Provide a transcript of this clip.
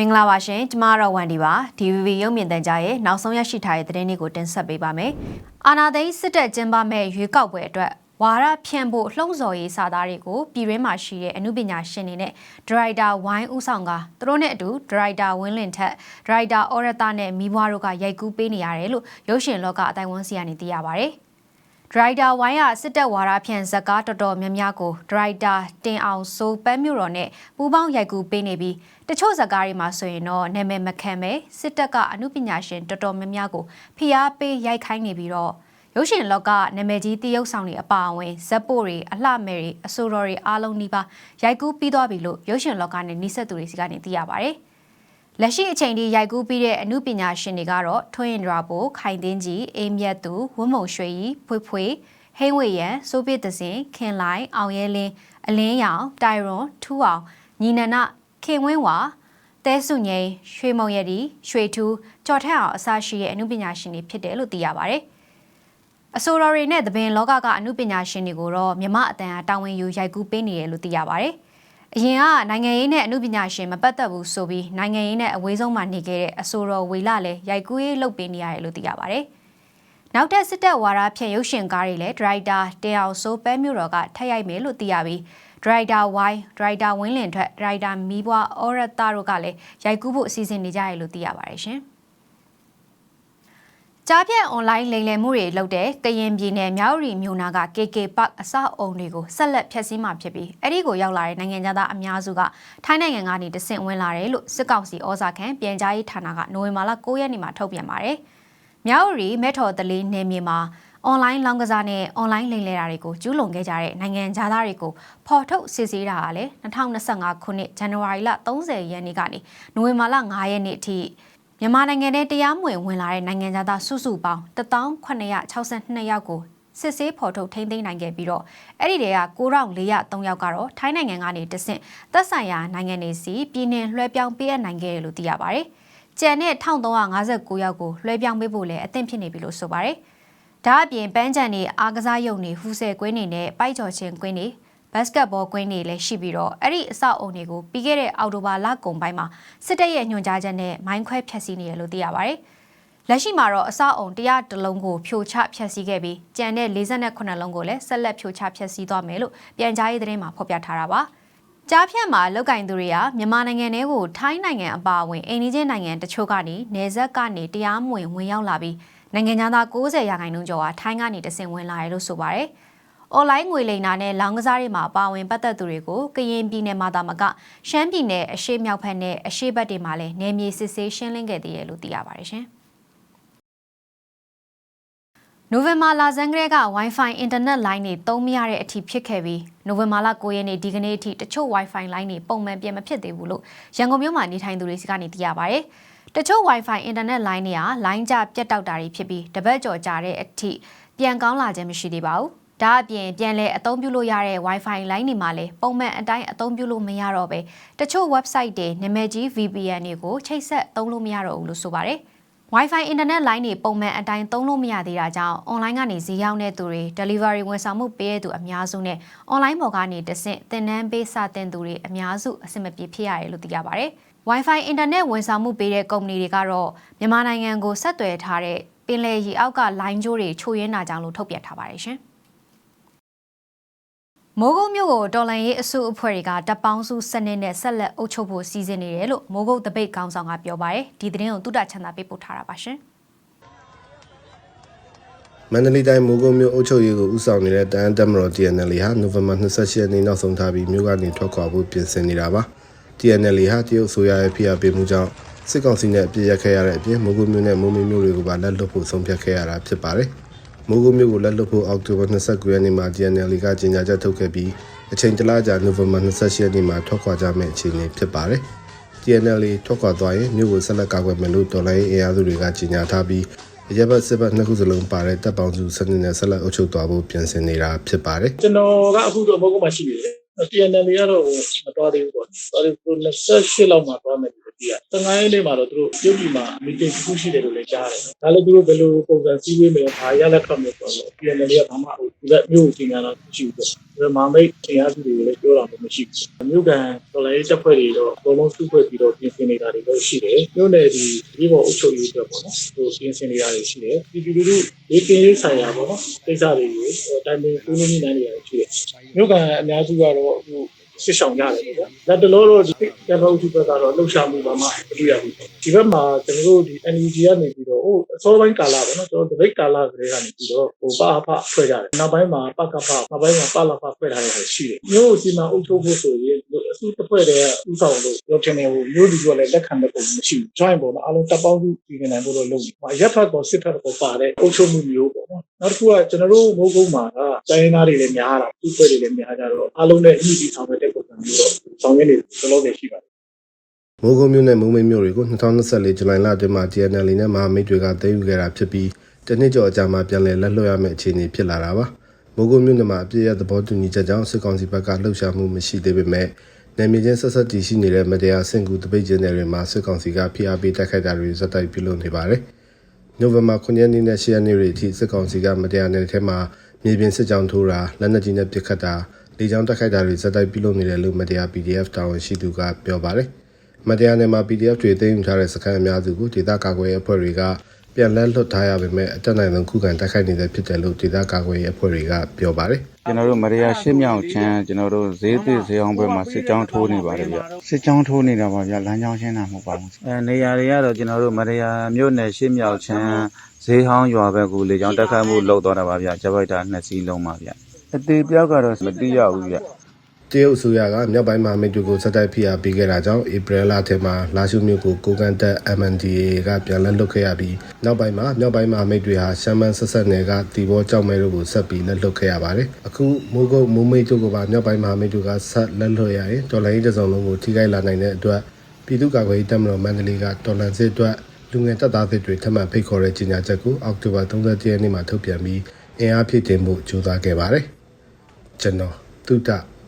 မင်္ဂလာပါရှင်ကျမကတော့ဝန်ဒီပါ DVB ရုပ်မြင်သံကြားရဲ့နောက်ဆုံးရရှိထားတဲ့သတင်းတွေကိုတင်ဆက်ပေးပါမယ်အာနာသိန်းစစ်တပ်ကျင်းပမဲ့ရွေးကောက်ပွဲအတွက်ဝါရဖြန့်ဖို့လှုံ့ဆော်ရေးစာသားတွေကိုပြည်ရင်းမှာရှိတဲ့အမှုပညာရှင်တွေနဲ့ဒရိုက်တာဝိုင်းဦးဆောင်ကသူတို့နဲ့အတူဒရိုက်တာဝင်းလင်ထက်ဒရိုက်တာအော်ရတာနဲ့မိဘတို့ကရိုက်ကူးပေးနေရတယ်လို့ရုပ်ရှင်လောကအတိုင်းဝန်းစီကနေသိရပါဗျ။ ဒရိုက်တာဝိုင်းကစစ်တပ်ဝါဒဖြန့်ဇက်ကားတော်တော်များများကိုဒရိုက်တာတင်အောင်စိုးပန်းမြို့တော်နဲ့ပူးပေါင်းရိုက်ကူးပေးနေပြီးတချို့ဇက်ကားတွေမှာဆိုရင်တော့နာမည်မခံပဲစစ်တပ်ကအမှုပညာရှင်တော်တော်များများကိုဖိအားပေးရိုက်ခိုင်းနေပြီးတော့ရုပ်ရှင်လောကနာမည်ကြီးတရုပ်ဆောင်တွေအပါအဝင်ဇက်ပို့တွေအလှမယ်တွေအဆိုတော်တွေအားလုံးနှီးပါရိုက်ကူးပြီးသွားပြီလို့ရုပ်ရှင်လောကနဲ့နှိစက်သူတွေစီကနေသိရပါဗျ။ လက်ရှိအချိန်ထိရိုက်ကူးပြီးတဲ့အမှုပညာရှင်တွေကတော့ထွင်းရင်ဒရာဘိုခိုင်တင်းကြီးအိမ်မြတ်သူဝင်းမုံရွှေကြီးဖွေးဖွေးဟိန်းဝေရန်စိုးပြစ်သစင်ခင်လိုက်အောင်ရဲလင်းအလင်းရောင်တိုင်ရွန်ထူးအောင်ညီနနခင်ဝင်းဝါတဲစုငိန်ရွှေမုံရည်ရွှေထူးကြော်ထက်အောင်အစရှိတဲ့အမှုပညာရှင်တွေဖြစ်တယ်လို့သိရပါတယ်အဆိုတော်တွေနဲ့သဘင်လောကကအမှုပညာရှင်တွေကိုတော့မြမအတန်အတာဝန်ယူရိုက်ကူးပေးနေတယ်လို့သိရပါတယ်။ အရင်ကနိုင်ငံရေးနဲ့အမှုပညာရှင်မပတ်သက်ဘူးဆိုပြီးနိုင်ငံရေးနဲ့အဝေးဆုံးမှာနေခဲ့တဲ့အဆိုတော်ဝေလာလည်းရိုက်ကူးရေးလုပ်ပေးနေရတယ်လို့သိရပါတယ်။နောက်ထပ်စစ်တပ်ဝါဒဖြန့်ရုပ်ရှင်ကားတွေလည်းဒရိုက်တာတင်အောင်စိုးပဲမြို့တော်ကထက်ရိုက်မယ်လို့သိရပြီးဒရိုက်တာဝိုင်းဒရိုက်တာဝင်းလင်ထွက်ဒရိုက်တာမီးပွားအော်ရတာတို့ကလည်းရိုက်ကူးဖို့အစီအစဉ်နေကြရလို့သိရပါတယ်ရှင်။ ကြားဖြတ်အွန်လိုင်းလိမ်လည်မှုတွေလုပ်တဲ့ကရင်ပြည်နယ်မြောက်ရီမြို့နာက KK Park အဆောက်အုံတွေကိုဆက်လက်ဖျက်ဆီးမှဖြစ်ပြီးအဲ့ဒီကိုရောက်လာတဲ့နိုင်ငံသားအများစုကထိုင်းနိုင်ငံကနေတဆင့်ဝင်လာတယ်လို့စစ်ကောင်စီဩဇာခံပြန်ကြားရေးဌာနကနိုဝင်ဘာလ9ရက်နေ့မှာထုတ်ပြန်ပါတယ်။မြောက်ရီမဲထော်တလေးနယ်မြေမှာအွန်လိုင်းလောင်းကစားနဲ့အွန်လိုင်းလိမ်လည်တာတွေကိုကျူးလွန်ခဲ့ကြတဲ့နိုင်ငံသားတွေကိုဖော်ထုတ်စစ်ဆေးတာကလည်း2025ခုနှစ်ဇန်နဝါရီလ30ရက်နေ့ကနေနိုဝင်ဘာလ9ရက်နေ့အထိ မြန်မာနိုင်ငံထဲတရားမဝင်ဝင်လာတဲ့နိုင်ငံသားစုစုပေါင်း1962ယောက်ကိုစစ်ဆေးဖော်ထုတ်ထိန်းသိမ်းနိုင်ခဲ့ပြီးတော့အဲ့ဒီတွေက9403ယောက်ကတော့ထိုင်းနိုင်ငံကနေတဆင့်သက်ဆိုင်ရာနိုင်ငံတွေစီပြည်내လွှဲပြောင်းပေးအပ်နိုင်ခဲ့တယ်လို့သိရပါတယ်။ကျန်တဲ့1359ယောက်ကိုလွှဲပြောင်းပေးဖို့လည်းအသင့်ဖြစ်နေပြီလို့ဆိုပါတယ်။ဒါအပြင်ပန်းချန်နေအားကစားရုံတွေဟူဆယ်ကွင်းတွေနဲ့ပိုက်ကြော်ချင်းကွင်းတွေ ဘတ်စကတ်ဘောကွင်းတွေလည်းရှိပြီးတော့အဲ့ဒီအဆောက်အုံတွေကိုပြီးခဲ့တဲ့အောက်တိုဘာလကုန်ပိုင်းမှာစစ်တပ်ရဲ့ညွှန်ကြားချက်နဲ့မိုင်းခွဲဖျက်ဆီးနေရလို့သိရပါတယ်။လက်ရှိမှာတော့အဆောက်အုံတရားတလုံးကိုဖြိုချဖျက်ဆီးခဲ့ပြီးကြံတဲ့48လုံးကိုလည်းဆက်လက်ဖြိုချဖျက်ဆီးသွားမယ်လို့ပြန်ကြားရေးသတင်းမှာဖော်ပြထားတာပါ။ကြားဖြတ်မှာလောက်ကင်သူတွေကမြန်မာနိုင်ငံထဲကိုထိုင်းနိုင်ငံအပါအဝင်အိန္ဒိယနိုင်ငံတချို့ကနေနေဆက်ကနေတရားမဝင်ဝင်ရောက်လာပြီးနိုင်ငံသား90ရာခိုင်နှုန်းကျော်ဟာထိုင်းကနေတဆင့်ဝင်လာတယ်လို့ဆိုပါတယ်။ အွန်လိုင်းငွေလိမ်တာနဲ့လောင်းကစားတွေမှာပါဝင်ပတ်သက်သူတွေကိုကရင်ပြည်နယ်မှာသာမကရှမ်းပြည်နယ်အရှေ့မြောက်ဘက်နဲ့အရှေ့ဘက်တွေမှာလည်းနယ်မြေစစ်ဆေးရှင်းလင်းခဲ့သေးတယ်လို့သိရပါတယ်ရှင်။နိုဝင်ဘာလဆန်းကလေးက Wi-Fi အင်တာနက်လိုင်းတွေသုံးမရတဲ့အထိဖြစ်ခဲ့ပြီးနိုဝင်ဘာလ9ရက်နေ့ဒီကနေ့အထိတချို့ Wi-Fi လိုင်းတွေပုံမှန်ပြန်မဖြစ်သေးဘူးလို့ရန်ကုန်မြို့မှာနေထိုင်သူတွေစီကနေသိရပါဗျ။တချို့ Wi-Fi အင်တာနက်လိုင်းတွေကလိုင်းကြပြတ်တောက်တာတွေဖြစ်ပြီးတပတ်ကျော်ကြာတဲ့အထိပြန်ကောင်းလာခြင်းမရှိသေးပါဘူး။ ဒါအပြင်ပြန်လဲအသုံးပြုလို့ရတဲ့ Wi-Fi လိုင်းတွေမှာလည်းပုံမှန်အတိုင်းအသုံးပြုလို့မရတော့ပဲတချို့ website တွေနာမည်ကြီး VPN တွေကိုချိတ်ဆက်သုံးလို့မရတော့ဘူးလို့ဆိုပါတယ်။ Wi-Fi အင်တာနက်လိုင်းတွေပုံမှန်အတိုင်းသုံးလို့မရသေးတာကြောင့် online ကနေဈေးရောက်တဲ့သူတွေ delivery ဝန်ဆောင်မှုပေးတဲ့သူအများစုနဲ့ online ပေါ်ကနေတဆင့်သင်တန်းပေးစာသင်သူတွေအများစုအဆင်မပြေဖြစ်ရတယ်လို့သိရပါတယ်။ Wi-Fi အင်တာနက်ဝန်ဆောင်မှုပေးတဲ့ကုမ္ပဏီတွေကတော့မြန်မာနိုင်ငံကိုဆက်သွယ်ထားတဲ့ပင်လယ်ရေအောက်ကလိုင်းကြိုးတွေချို့ယွင်းတာကြောင့်လို့ထုတ်ပြန်ထားပါတယ်ရှင်။ မိုးကုတ်မြို့ကိုတော်လန်ရေးအစုအဖွဲ့တွေကတပ်ပေါင်းစုစနစ်နဲ့ဆက်လက်အုပ်ချုပ်ဖို့စီစဉ်နေတယ်လို့မိုးကုတ်တပိတ်ကောင်ဆောင်ကပြောပါတယ်ဒီသတင်းကိုတုဒ္ဒချန်တာပေးပို့ထားတာပါရှင်မန္တလေးတိုင်းမိုးကုတ်မြို့အုပ်ချုပ်ရေးကိုဦးဆောင်နေတဲ့တန်တမတော် TNL ဟာနိုဝင်ဘာ28ရက်နေ့နောက်ဆုံးထားပြီးမြို့ကနေထွက်ခွာဖို့ပြင်ဆင်နေတာပါ TNL ဟာတရုတ်ဆိုရရဲ့ဖိအားပေးမှုကြောင့်စစ်ကောင်စီနဲ့အပြစ်ရခဲ့ရတဲ့အပြင်မိုးကုတ်မြို့နဲ့မိုးမင်းမြို့တွေကိုပါလက်လွတ်ဖို့ဆုံးဖြတ်ခဲ့ရတာဖြစ်ပါတယ်။ မိုးကုတ်မြို့ကိုလက်လွတ်ဖို့အောက်တိုဘာ29ရက်နေ့မှာ GNL ကကြေညာချက်ထုတ်ခဲ့ပြီးအချိန်တလားကြာနိုဝင်ဘာ28ရက်နေ့မှာထွက်ခွာကြမယ့်အခြေအနေဖြစ်ပါတယ်။ GNL ထွက်ခွာသွားရင်မြို့ကိုဆက်လက်ကာကွယ်မယ်လို့တော်လိုင်းအင်အားစုတွေကကြေညာထားပြီးအရက်ဘတ်စစ်ဘတ်နှစ်ခုစလုံးပါတဲ့တပ်ပေါင်းစုစနစ်နဲ့ဆက်လက်အုပ်ချုပ်သွားဖို့ပြင်ဆင်နေတာဖြစ်ပါတယ်။ကျွန်တော်ကအခုတော့ဘုတ်ကမှရှိနေတယ် TNL တွေကတော့မတော်သေးဘူးပေါ့တော်သေးဘူး28လောက်မှသွားမယ် ကြည့်ရ15ရက်နေ့မှာတော့သူတို့ပြုတ်ပြီးမှမီတင်တစ်ခုရှိတယ်လို့လည်းကြားတယ်ဒါလည်းသူတို့ဘယ်လိုပုံစံစည်းဝေးမလဲဘာရလက်ခတ်မလဲဆိုတော့ PNL ကဘာမှဟိုဒီကမျိုးကိုတင်ရတာမရှိဘူးပေါ့ဒါမာမိတ်တင်ရသူတွေကိုလည်းပြောတာလည်းမရှိဘူးမြို့ကန်တော်လိုင်းတပ်ဖွဲ့တွေတော့ဘုံဘုံစုဖွဲ့ပြီးတော့ပြင်ဆင်နေတာတွေလည်းရှိတယ်မြို့နယ်ဒီဒီပေါ်အုပ်ချုပ်ရေးအတွက်ပေါ့နော်သူပြင်ဆင်နေတာတွေရှိတယ်ပြည်သူလူထုဒီပင်ရေးဆိုင်ရာပေါ့နော်ကိစ္စတွေကိုတိုင်ပင်ကူးနေနေနေရတယ်ရှိတယ်မြို့ကန်အများစုကတော့ဟို စစ်ဆောင်ရတယ်ပေါ့။လက်တလောတော့ဒီကလောဥထုဘက်ကတော့လှုပ်ရှားမှုပါမှမတွေ့ရဘူး။ဒီဘက်မှာကျွန်တော်တို့ဒီ NUG ကနေ ပြီးတော့ဟိုအစောပိုင်းကာလပေါ့နော်ကျွန်တော်ဒိတ်ကာလကလေးကနေပြီးတော့ဟိုပါအဖဖွဲ့ကြတယ်။နောက်ပိုင်းမှာပကဖနောက်ပိုင်းမှာပလဖဖွဲ့ထားရတာရှိတယ်။မျိုးစီမံအုပ်ချုပ်ဖို့ဆိုရင်အစုတစ်ဖွဲ့တည်းဥဆောင်လို့ပြောချင်တယ်ဟိုမျိုးဒီကလည်းလက်ခံတဲ့ပုံမရှိဘူး။ join ပေါ့နော်အားလုံးတပ်ပေါင်းစုပြည်နိုင်ဖို့လို့လုပ်နေ။ရက်ဖတ်ကောစစ်ဖတ်ကောပါတဲ့အုပ်ချုပ်မှုမျိုးပေါ့နော်။နောက်တစ်ခုကကျွန်တော်တို့မိုးကုန်းမှာကတိုင်းသားတွေလည်းများတာသူ့ဖွဲ့တွေလည်းများကြတော့အားလုံးနဲ့အညီဒီဆောင်တဲ့ပုံစံမျိုးတော့ဆောင်ရည်နေသလိုပဲရှိပါတယ် မိုးကုတ်မြို့နဲ့မုံမိတ်မြို့တွေကို2024ဇူလိုင်လအတွင်းမှာ TNL နဲ့မဟာမိတ်တွေကသိမ်းယူခဲ့တာဖြစ်ပြီးတစ်နှစ်ကျော်အကြာမှာပြန်လည်လက်လွှတ်ရမယ့်အခြေအနေဖြစ်လာတာပါမိုးကုတ်မြို့နယ်မှာအပြည့်ရသဘောတူညီချက်ကြောင့်စစ်ကောင်စီဘက်ကလှုပ်ရှားမှုမရှိသေးပေမဲ့နယ်မြေချင်းဆက်ဆက်တည်ရှိနေတဲ့မတရားဆင့်ကူတပိတ်ကျင်းတွေမှာစစ်ကောင်စီကဖိအားပေးတိုက်ခိုက်တာတွေဇက်တိုက်ပြုလုပ်နေပါတယ်နိုဝင်ဘာ9ရက်နေ့နဲ့10ရက်နေ့တွေအထိစစ်ကောင်စီကမတရားနယ်ထဲမှာမြေပြင်စစ်ကြောင်းထိုးတာလက်နက်ကြီးနဲ့ပစ်ခတ်တာလေကြောင်းတိုက်ခိုက်တာတွေဇက်တိုက်ပြုလုပ်နေတယ်လို့မတရား PDF တာဝန်ရှိသူကပြောပါတယ်။ မတရားနယ်မှာ PDF တွေသိမ်းယူထားတဲ့စခန်းအများစုကိုဒေသကာကွယ်ရေးအဖွဲ့တွေကပြန်လက်လွတ်ထားရပေမဲ့အတက်နိုင်ဆုံးခုခံတိုက်ခိုက်နေတဲ့ဖြစ်တယ်လို့ဒေသကာကွယ်ရေးအဖွဲ့တွေကပြောပါတယ်ကျွန်တော်တို့မရယာရှစ်မြောက်ချမ်းကျွန်တော်တို့ဈေးသစ်ဈေးအောင်ဘက်မှာစစ်ကြောင်းထိုးနေပါတယ်ဗျစစ်ကြောင်းထိုးနေတာပါဗျလမ်းကြောင်းရှင်းတာမဟုတ်ပါဘူးအဲနေရာတွေကတော့ကျွန်တော်တို့မရယာမြို့နယ်ရှစ်မြောက်ချမ်းဈေးဟောင်းရွာဘက်ကိုလေကြောင်းတက်ခတ်မှုလုပ်တော့တာပါဗျဂျပိုက်တာနှစ်စီးလုံးပါဗျအသေးပြောက်ကတော့မတိရဘူးဗျ။ တရုတ်အစိုးရကမြောက်ပိုင်းမဟာမိတ်တွေကိုစက်တိုက်ဖိအားပေးခဲ့တာကြောင့်ဧပြီလထဲမှာလာရှုမြို့ကိုကိုကန်တက် MNDA ကပြန်လက်လွတ်ခဲ့ရပြီးနောက်ပိုင်းမှာမြောက်ပိုင်းမဟာမိတ်တွေဟာရှမ်းမန်းဆက်ဆက်နယ်ကတီဘောကြောက်မဲတို့ကိုဆက်ပြီးလက်လွတ်ခဲ့ရပါတယ်။အခုမိုးကုတ်မိုးမိတ်တို့ကပါမြောက်ပိုင်းမဟာမိတ်တွေကဆက်လက်လွတ်ရရင်တော်လိုင်းတစ်စုံလုံးကိုထိခိုက်လာနိုင်တဲ့အတွက်ပြည်သူ့ကာကွယ်ရေးတပ်မတော်မန္တလေးကတော်လန်စစ်အတွက်လူငယ်တပ်သားတွေထပ်မံဖိတ်ခေါ်တဲ့ကြေညာချက်ကိုအောက်တိုဘာ31ရက်နေ့မှာထုတ်ပြန်ပြီးအင်အားဖြည့်တင်ဖို့ကြိုးစားခဲ့ပါတယ်။ကျွန်တော်တုဒ္ဒ